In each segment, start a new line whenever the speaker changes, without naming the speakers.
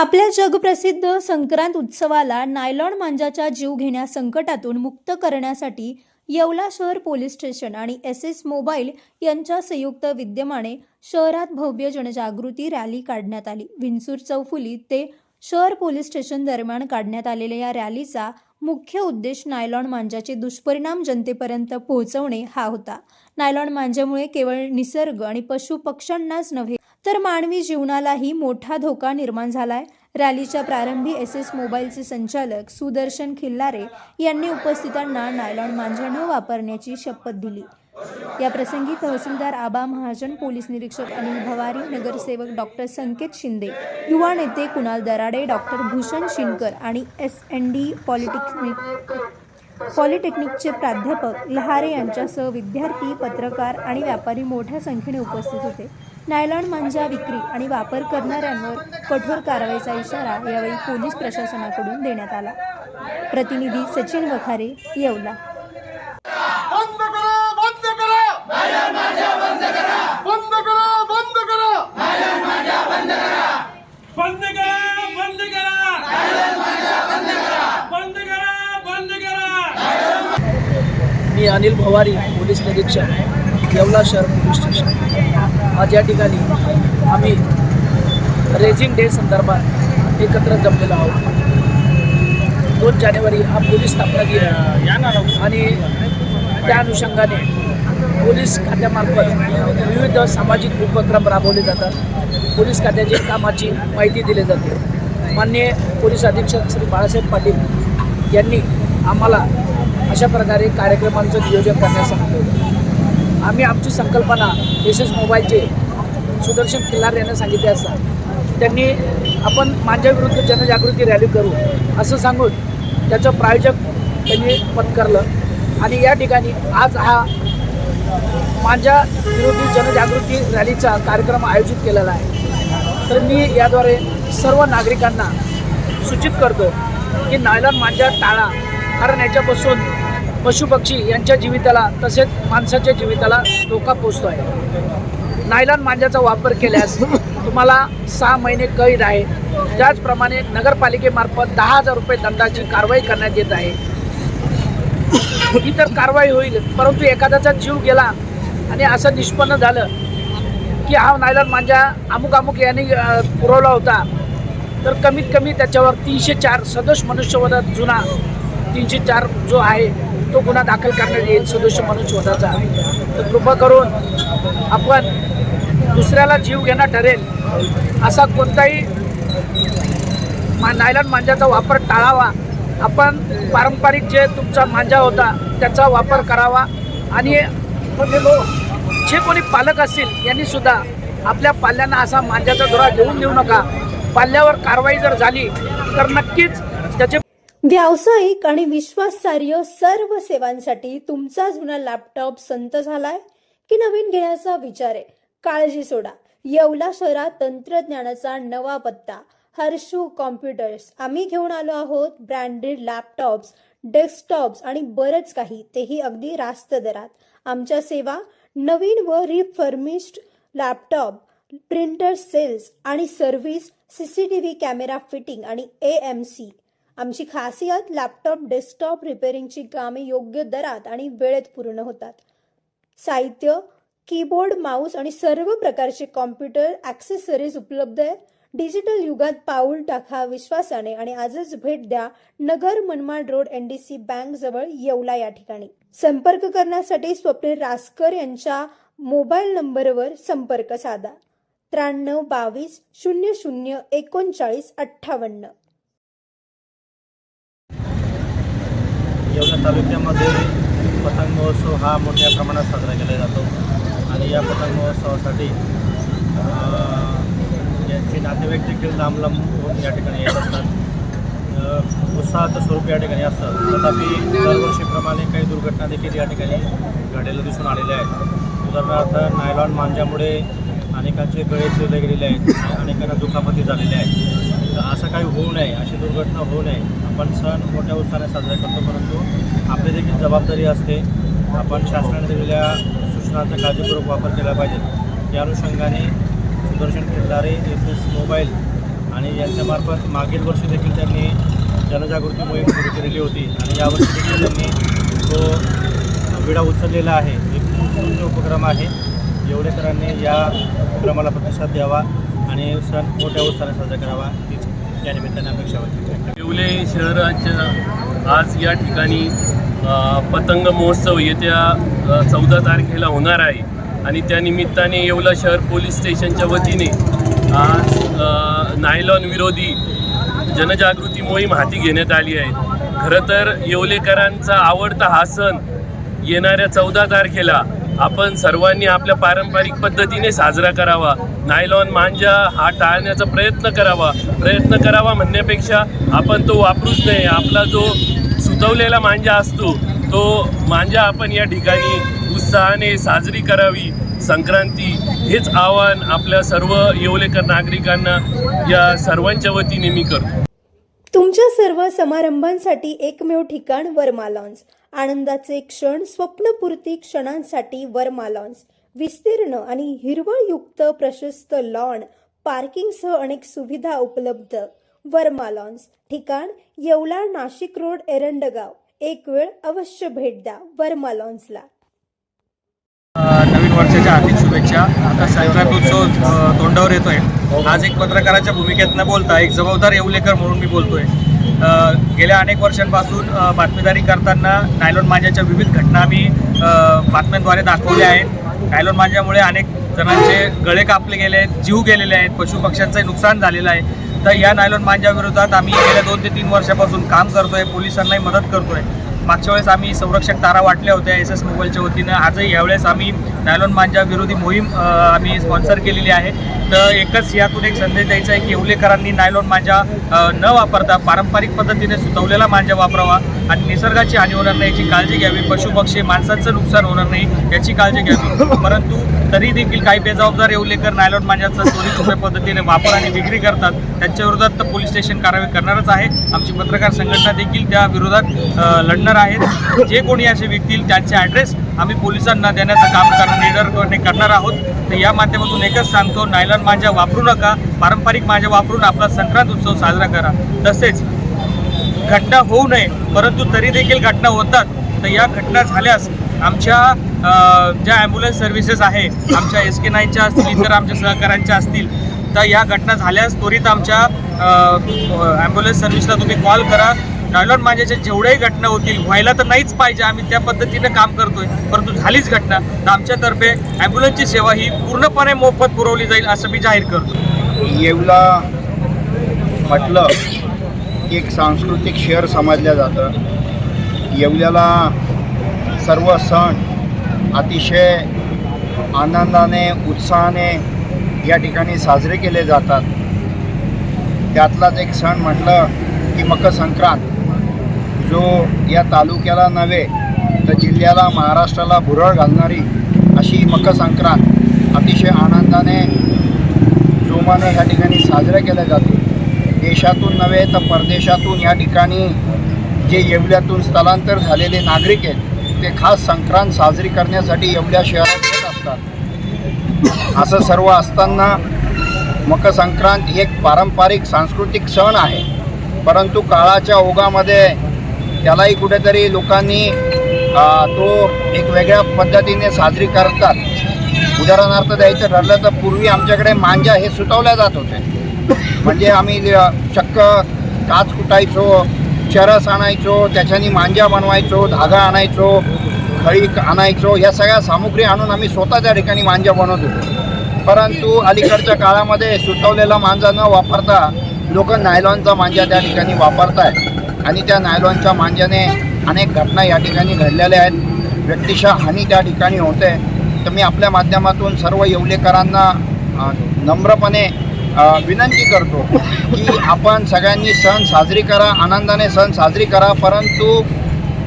आपल्या जगप्रसिद्ध संक्रांत उत्सवाला नायलॉन मांजाच्या जीव घेण्या संकटातून मुक्त करण्यासाठी येवला शहर पोलीस स्टेशन आणि एस एस मोबाईल यांच्या संयुक्त विद्यमाने शहरात भव्य जनजागृती रॅली काढण्यात आली. विंचूर चौफुली ते शहर पोलीस स्टेशन दरम्यान काढण्यात आलेल्या या रॅलीचा मुख्य उद्देश नायलॉन मांजाचे दुष्परिणाम जनतेपर्यंत पोहोचवणे हा होता. नायलॉन मांजामुळे केवळ निसर्ग आणि पशु पक्ष्यांनाच नव्हे तर मानवी जीवनालाही मोठा धोका निर्माण झालाय. रॅलीच्या प्रारंभी एस एस मोबाईलचे संचालक सुदर्शन खिल्लारे यांनी उपस्थितांना नायलॉन मांजा न वापरण्याची शपथ दिली. या प्रसंगी तहसीलदार आबा महाजन पोलीस निरीक्षक अनिल भवारी नगरसेवक डॉक्टर संकेत शिंदे युवा नेते कुणाल दराडे डॉक्टर भूषण शिनकर आणि एस एन डी पॉलिटेक्निक पॉलिटेक्निकचे प्राध्यापक लहारे यांच्यासह विद्यार्थी पत्रकार आणि व्यापारी मोठ्या संख्येने उपस्थित होते. नायलॉन मांजा विक्री आणि वापर करणाऱ्यांवर कठोर कारवाईचा इशारा यावेळी पोलीस प्रशासनाकडून देण्यात आला. प्रतिनिधी सचिन वखारे येवला.
मी अनिल भवारी पोलीस निरीक्षक येवला शहर पोलीस स्टेशन. आज या ठिकाणी आम्ही रेझिंग डे संदर्भात एकत्र जमलेलो आहोत. दोन जानेवारी हा पोलीस स्थापना दिन आहे. आणि त्या अनुषंगाने पोलीस खात्यामार्फत विविध सामाजिक उपक्रम राबवले जातात. पोलीस खात्याची कामाची माहिती दिली जाते. माननीय पोलीस अधीक्षक श्री बाळासाहेब पाटील यांनी आम्हाला अशा प्रकारे कार्यक्रमांचं नियोजन करण्यास सांगितलं आम्ही आमची संकल्पना एस एस मोबाईलचे सुदर्शन खिल्लार यांना सांगितले असता त्यांनी आपण माझ्याविरुद्ध जनजागृती रॅली करू असं सांगून त्याचं प्रायोजक त्यांनी पत्करलं. आणि या ठिकाणी आज हा माझ्या विरोधी जनजागृती रॅलीचा कार्यक्रम आयोजित केलेला आहे. तर मी याद्वारे सर्व नागरिकांना सूचित करतो की नायलॉन मांजा टाळा कारण याच्यापासून पशुपक्षी यांच्या जीविताला तसेच माणसाच्या जीविताला धोका पोचतो आहे नायलॉन मांजाचा वापर केल्यास तुम्हाला सहा महिने कैद आहे. त्याचप्रमाणे नगरपालिकेमार्फत दहा हजार रुपये दंडाची कारवाई करण्यात येत आहे. ही तर कारवाई होईल परंतु एखाद्याचा जीव गेला आणि असं निष्पन्न झालं की हा नायलॉन मांजा अमुक अमुक यांनी पुरवला होता. तर कमीत कमी त्याच्यावर तीनशे चार सदोष मनुष्यवधात जुना तीनशे चार जो आहे तो गुन्हा दाखल करण्यात येईल सदोष मनुष्यवधाचा. तर कृपा करून आपण दुसऱ्याला जीव घेणं ठरेल असा कोणताही मा नायलॉन मांजाचा वापर टाळावा. आपण पारंपरिक जे तुमचा मांजा होता त्याचा वापर करावा. आणि जे कोणी पालक असतील यांनी सुद्धा आपल्या पाल्यांना असा मांजाचा धोरा घेऊन देऊ नका. पाल्यावर कारवाई जर झाली तर नक्कीच त्याचे
व्यावसायिक आणि विश्वासार्ह सर्व सेवांसाठी तुमचा जुना लॅपटॉप संत झालाय की नवीन घेण्याचा विचार आहे? काळजी सोडा. येवला शहरात तंत्रज्ञानाचा नवा पत्ता. हर्षू कॉम्प्युटर्स. आम्ही घेऊन आलो आहोत ब्रँडेड लॅपटॉप्स डेस्कटॉप्स आणि बरंच काही. तेही अगदी रास्त दरात. आमच्या सेवा नवीन व रिफर्मिश्ड लॅपटॉप प्रिंटर सेल्स आणि service C C T V camera fitting आणि ए एम सी आमची खासियत लॅपटॉप डेस्कटॉप रिपेअरिंगची कामे योग्य दरात आणि वेळेत पूर्ण होतात. साहित्य कीबोर्ड माऊस आणि सर्व प्रकारचे कॉम्प्युटर ॲक्सेसरीज उपलब्ध आहे डिजिटल युगात पाऊल टाका विश्वासाने आणि आजच भेट द्या Nagar Manmad road N D C bank जवळ येवला या ठिकाणी. संपर्क करण्यासाठी स्वप्नील रासकर यांच्या मोबाईल नंबरवर संपर्क साधा. त्र्याण्णव बावीस शून्य शून्य एकोणचाळीस अठ्ठावन्न.
येवला तालुक्यामध्ये पतंग महोत्सव हा मोठ्या प्रमाणात साजरा केला जातो. आणि या पतंग महोत्सवासाठी त्यांचे नातेवाईक देखील लांब लांब होऊन या ठिकाणी येत असतात. उत्साहाचं स्वरूप या ठिकाणी असतं. तथापि दरवर्षीप्रमाणे काही दुर्घटना देखील या ठिकाणी घडलेल्या दिसून आलेल्या आहेत उदाहरणार्थ नायलॉन मांजामुळे अनेकांचे गळे चिरले गेलेले आहेत. अनेकांना दुखापती झालेल्या आहेत. तर असं काही होऊ नये अशी दुर्घटना होऊ नये. आपण सण मोठ्या उत्साहाने साजरा करतो परंतु आपली देखील जबाबदारी असते. आपण शासनाने दिलेल्या सूचनांचा काळजीपूर्वक वापर केला पाहिजे. या अनुषंगाने Sudarshan Khillare S S mobile आणि यांच्यामार्फत मागील वर्षी देखील त्यांनी जनजागृती मोहीम सुरू केलेली होती. आणि यावर्षी देखील त्यांनी तो विडा उचललेला आहे एक उत्कृष्ट उपक्रम आहे. येवलेकरांनी या उपक्रमाला प्रतिसाद द्यावा आणि सण मोठ्या उत्साहाने साजरा करावा हीच या निमित्ताने अपेक्षा होती
येवले शहराच्या आज या ठिकाणी पतंग महोत्सव येत्या चौदा तारखेला होणार आहे. आणि त्यानिमित्ताने येवला शहर पोलीस स्टेशनच्या वतीने आज नायलॉन विरोधी जनजागृती मोहीम हाती घेण्यात आली आहे. खरं तर येवलेकरांचा आवडता हा सण येणाऱ्या चौदा तारखेला आपण सर्वांनी आपल्या पारंपरिक पद्धतीने साजरा करावा. नायलॉन मांजा हा टाळण्याचा प्रयत्न करावा. प्रयत्न करावा म्हणण्यापेक्षा आपण तो वापरूच नये. आपला जो सुतवलेला मांजा असतो तो मांजा आपण या ठिकाणी उत्साहाने साजरी करावी. संक्रांती हेच आवाहन आपल्या सर्व येवलेकर नागरिकांना या सर्वांच्या वतीने मी करतो.
तुमच्या सर्व समारंभांसाठी एकमेव ठिकाण वर्मा लॉन्स. आनंदाचे क्षण स्वप्नपूर्ती क्षणांसाठी वर्मा लॉन्स. विस्तीर्ण आणि हिरवळयुक्त प्रशस्त लॉन पार्किंगसह अनेक सुविधा उपलब्ध. वर्मा लॉन्स ठिकाण येवला नाशिक रोड एरंडगाव. एक वेळ अवश्य भेट द्या वर्मा लॉन्सला.
नवीन वर्षाच्या हार्दिक शुभेच्छा. आता संक्रांत उत्सव तोंडावर येतोय. आज एक पत्रकाराच्या भूमिकेत न बोलता एक जबाबदार येवलेकर म्हणून मी बोलतोय. गेल्या अनेक वर्षांपासून बातमीदारी करताना नायलॉन मांजाच्या विविध घटना आम्ही अ, बातम्यांद्वारे दाखवल्या आहेत. नायलॉन मांजामुळे अनेक जणांचे गळे कापले गेले आहेत जीव गेलेले आहेत पशुपक्ष्यांचं नुकसान झालेलं आहे. तर या नायलॉन मांजाविरोधात आम्ही गेल्या दोन ते तीन वर्षापासून काम करतोय पोलिसांनाही मदत करतोय. मागच्या वेळेस आम्ही संरक्षक तारा वाटल्या होत्या एस एस मोबाईलच्या वतीनं. आजही यावेळेस आम्ही नायलॉन मांजा विरोधी मोहीम आम्ही स्पॉन्सर केलेली आहे. तर एकच यातून एक संदेश द्यायचा आहे की येवलेकरांनी नायलॉन मांजा न वापरता पारंपरिक पद्धतीने सुतवलेला मांजा वापरावा. आणि निसर्गाची हानी होणार नाही याची काळजी घ्यावी. पशुपक्षी माणसांचं नुकसान होणार नाही याची काळजी घ्यावी. परंतु तरी देखील काही बेजबाबदार येऊलेकर नायलॉन मांजाचा चोरी सोप्या पद्धतीने वापर आणि विक्री करतात त्यांच्या विरोधात तर पोलीस स्टेशन कारवाई करणारच आहे. आमची पत्रकार संघटना देखील त्या विरोधात लढणार आहेत. जे कोणी असे विकतील त्यांचे ॲड्रेस आम्ही पोलिसांना देण्याचं काम करणं निर्धारपणे करणार आहोत. तर या माध्यमातून एकच सांगतो नायलॉन मांजा वापरू नका पारंपरिक मांजा वापरून आपला संक्रांत उत्सव साजरा करा. तसेच घटना होऊ नये परंतु तरी देखील घटना होतात तर या घटना झाल्यास आमच्या ज्या ॲम्ब्युलन्स सर्व्हिसेस आहे आमच्या एस के नाईनच्या असतील इतर आमच्या सहकाऱ्यांच्या असतील तर या घटना झाल्यास त्वरित आमच्या ॲम्ब्युलन्स सर्व्हिसला तुम्ही कॉल करा. नायलॉन माझ्याच्या जेवढ्याही घटना होतील व्हायला तर नाहीच पाहिजे. आम्ही त्या पद्धतीनं काम करतोय परंतु झालीच घटना. तर आमच्यातर्फे ॲम्ब्युलन्सची सेवा ही पूर्णपणे मोफत पुरवली जाईल असं मी जाहीर करतो.
येवला म्हटलं एक सांस्कृतिक शहर समजलं जातं. येवल्याला सर्व सण अतिशय आनंदाने उत्साहाने या ठिकाणी साजरे केले जातात. त्यातलाच एक सण म्हटलं की मकर संक्रांत जो या तालुक्याला नव्हे तर जिल्ह्याला महाराष्ट्राला भुरळ घालणारी अशी मकर संक्रांत अतिशय आनंदाने जोमाने ह्या ठिकाणी साजऱ्या केल्या जाते. देशातून नव्हे तर परदेशातून या ठिकाणी जे येवल्यातून स्थलांतर झालेले नागरिक आहेत ते खास संक्रांत साजरी करण्यासाठी येवल्या शहरात येत असतात. असं सर्व असताना मकर संक्रांत ही एक पारंपरिक सांस्कृतिक सण आहे. परंतु काळाच्या ओघामध्ये त्यालाही कुठेतरी लोकांनी तो एक वेगळ्या पद्धतीने साजरी करतात. उदाहरणार्थ द्यायचं ठरलं तर पूर्वी आमच्याकडे मांजा हे सुतवल्या जात होते. म्हणजे आम्ही चक्क काच कुटायचो चरस आणायचो त्याच्यानी मांजा बनवायचो धागा आणायचो खळी आणायचो या सगळ्या सामुग्री आणून आम्ही स्वतः त्या ठिकाणी मांजा बनवत होतो. परंतु अलीकडच्या काळामध्ये सुटवलेला मांजा न वापरता लोक नायलॉनचा मांजा त्या ठिकाणी वापरत आहेत आणि त्या नायलॉनच्या मांजाने अनेक घटना या ठिकाणी घडलेल्या आहेत. व्यक्तिशः हानी त्या ठिकाणी होते. तर मी आपल्या माध्यमातून सर्व येवलेकरांना नम्रपणे विनंती करतो की आपण सगळ्यांनी सण साजरी करा आनंदाने सण साजरी करा परंतु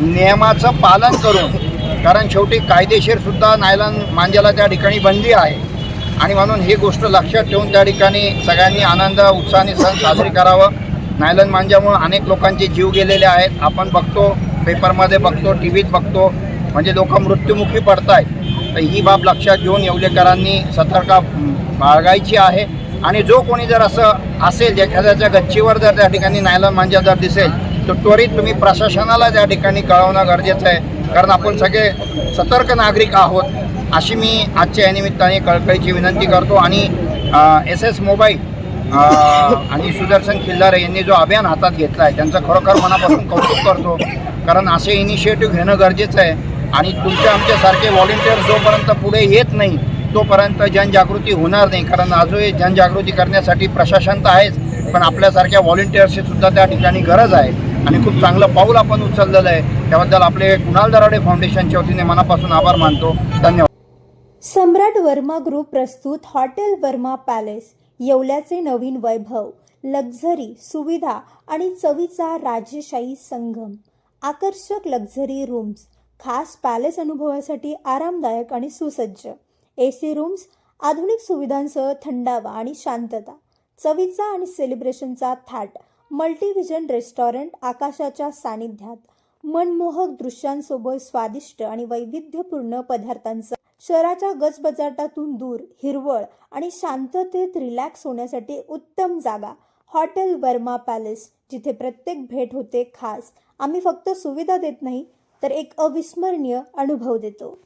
नियमाचं पालन करून कारण शेवटी कायदेशीरसुद्धा नायलॉन मांजाला त्या ठिकाणी बंदी आहे. आणि म्हणून ही गोष्ट लक्षात ठेवून त्या ठिकाणी सगळ्यांनी आनंद उत्साहाने सण साजरी करावं. नायलॉन मांजामुळं अनेक लोकांचे जीव गेलेले आहेत. आपण बघतो पेपरमध्ये बघतो टी व्हीत बघतो म्हणजे लोक मृत्युमुखी पडत आहेत तर ही बाब लक्षात घेऊन येवलेकरांनी सतर्क बाळगायची आहे. आणि जो कोणी जर असं असेल एखाद्याच्या गच्चीवर जर त्या ठिकाणी नायलॉन मांजा जर दिसेल तर त्वरित तुम्ही प्रशासनाला त्या ठिकाणी कळवणं गरजेचं आहे. कारण आपण सगळे सतर्क नागरिक आहोत अशी मी आजच्या या निमित्ताने कळकळीची विनंती करतो. आणि एस एस मोबाईल आणि सुदर्शन खिल्लारे यांनी जो अभियान हातात घेतला आहे त्यांचं खरोखर मनापासून कौतुक करतो. कारण असे इनिशिएटिव्ह घेणं गरजेचं आहे. आणि तुमच्या आमच्यासारखे व्हॉलेंटियर जोपर्यंत पुढे येत नाही तोपर्यंत जनजागृती होणार नाही. कारण आजही जनजागृती करण्यासाठी प्रशासन तर आहेच पण आपल्यासारख्या व्हॉलेंटिअर्सची सुद्धा त्या ठिकाणी गरज आहे. आणि खूप चांगलं पाऊल आपण उचललेलं आहे. त्याबद्दल आपले कुणाल दराडे फाउंडेशनच्या वतीने मनापासून आभार मानतो. धन्यवाद.
सम्राट वर्मा ग्रुप प्रस्तुत हॉटेल वर्मा पॅलेस येवल्याचे नवीन वैभव लक्झरी सुविधा आणि चवीचा राजेशाही संगम. आकर्षक लक्झरी रूम्स खास पॅलेस अनुभवासाठी आरामदायक आणि सुसज्ज. ए सी रूम्स आधुनिक सुविधांसह थंडावा आणि शांतता चवीचा आणि सेलिब्रेशनचा थाट मल्टीव्हिजन रेस्टॉरंट आकाशाच्या सानिध्यात मनमोहक दृश्यांसोबत स्वादिष्ट आणि वैविध्यपूर्ण पदार्थांचा शहराच्या गजबजाटातून दूर हिरवळ आणि शांततेत रिलॅक्स होण्यासाठी उत्तम जागा हॉटेल वर्मा पॅलेस जिथे प्रत्येक भेट होते खास. आम्ही फक्त सुविधा देत नाही तर एक अविस्मरणीय अनुभव देतो.